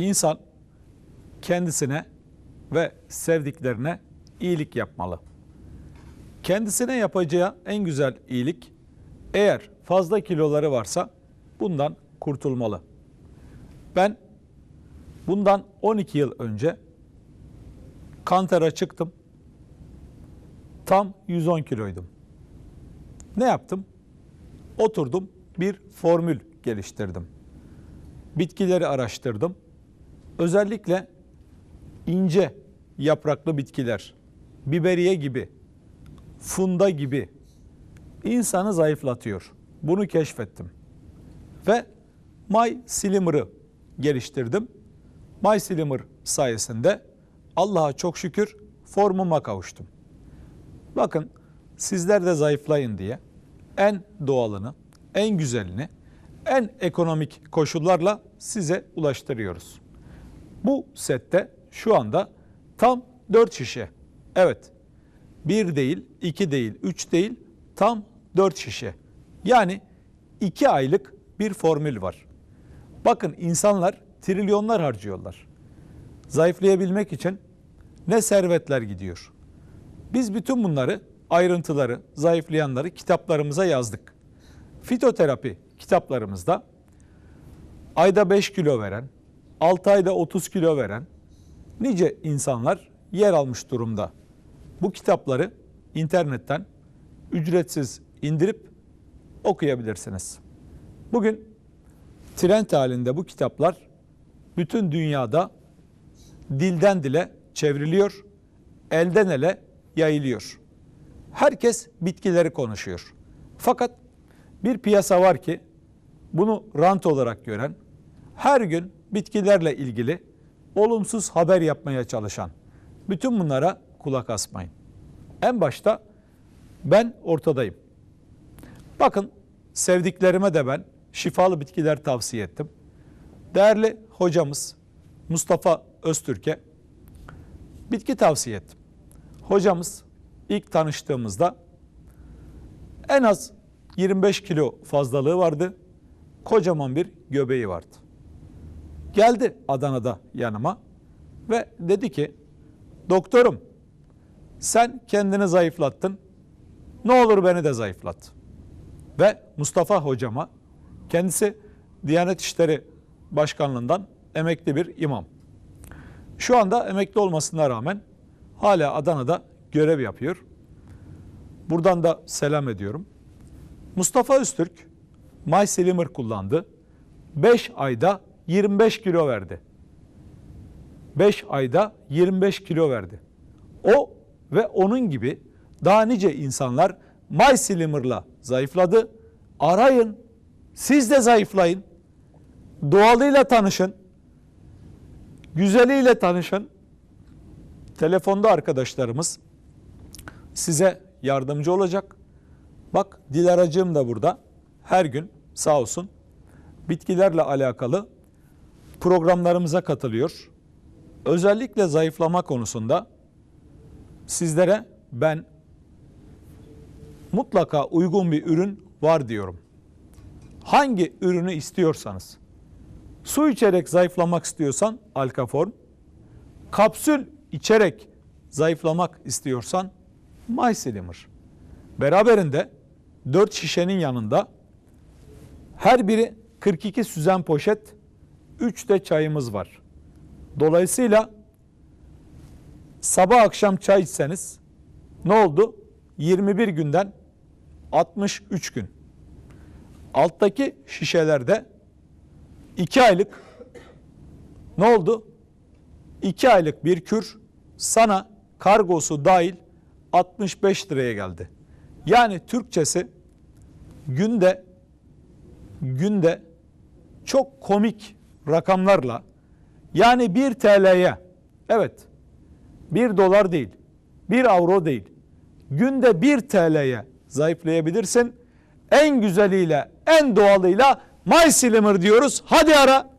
İnsan kendisine ve sevdiklerine iyilik yapmalı. Kendisine yapacağı en güzel iyilik eğer fazla kiloları varsa bundan kurtulmalı. Ben bundan 12 yıl önce Kantar'a çıktım. Tam 110 kiloydum. Ne yaptım? Oturdum bir formül geliştirdim. Bitkileri araştırdım. Özellikle ince yapraklı bitkiler, biberiye gibi, funda gibi insanı zayıflatıyor. Bunu keşfettim. Ve My Slimer'ı geliştirdim. My Slimer sayesinde Allah'a çok şükür formuma kavuştum. Bakın sizler de zayıflayın diye en doğalını, en güzelini, en ekonomik koşullarla size ulaştırıyoruz. Bu sette şu anda tam 4 şişe. Evet. 1 değil, 2 değil, 3 değil, tam 4 şişe. Yani 2 aylık bir formül var. Bakın insanlar trilyonlar harcıyorlar. Zayıflayabilmek için ne servetler gidiyor. Biz bütün bunları, ayrıntıları, zayıflayanları kitaplarımıza yazdık. Fitoterapi kitaplarımızda ayda 5 kilo veren, 6 ayda 30 kilo veren nice insanlar yer almış durumda. Bu kitapları internetten ücretsiz indirip okuyabilirsiniz. Bugün trend halinde bu kitaplar bütün dünyada dilden dile çevriliyor, elden ele yayılıyor. Herkes bitkileri konuşuyor. Fakat bir piyasa var ki bunu rant olarak gören, her gün bitkilerle ilgili olumsuz haber yapmaya çalışan. Bütün bunlara kulak asmayın. En başta ben ortadayım. Bakın sevdiklerime de ben şifalı bitkiler tavsiye ettim. Değerli hocamız Mustafa Öztürk'e bitki tavsiye ettim. Hocamız ilk tanıştığımızda en az 25 kilo fazlalığı vardı. Kocaman bir göbeği vardı. Geldi Adana'da yanıma ve dedi ki doktorum sen kendini zayıflattın. Ne olur beni de zayıflat. Ve Mustafa hocama kendisi Diyanet İşleri Başkanlığından emekli bir imam. Şu anda emekli olmasına rağmen hala Adana'da görev yapıyor. Buradan da selam ediyorum. Mustafa Öztürk My Slimer kullandı. 5 ayda 25 kilo verdi. 5 ayda 25 kilo verdi. O ve onun gibi daha nice insanlar My Slimer'la zayıfladı. Arayın. Siz de zayıflayın. Doğalıyla tanışın. Güzeliyle tanışın. Telefonda arkadaşlarımız size yardımcı olacak. Bak Dilaracığım da burada. Her gün sağ olsun bitkilerle alakalı programlarımıza katılıyor. Özellikle zayıflama konusunda sizlere ben mutlaka uygun bir ürün var diyorum. Hangi ürünü istiyorsanız. Su içerek zayıflamak istiyorsan Alkaform, kapsül içerek zayıflamak istiyorsan MySlimer. Beraberinde 4 şişenin yanında her biri 42 süzen poşet, 3 de çayımız var. Dolayısıyla sabah akşam çay içseniz ne oldu? 21 günden 63 gün. Alttaki şişelerde 2 aylık ne oldu? 2 aylık bir kür sana kargosu dahil 65 liraya geldi. Yani Türkçesi günde günde çok komik rakamlarla yani 1 TL'ye evet 1 dolar değil 1 avro değil günde 1 TL'ye zayıflayabilirsin. En güzeliyle en doğalıyla My Slimer diyoruz. Hadi ara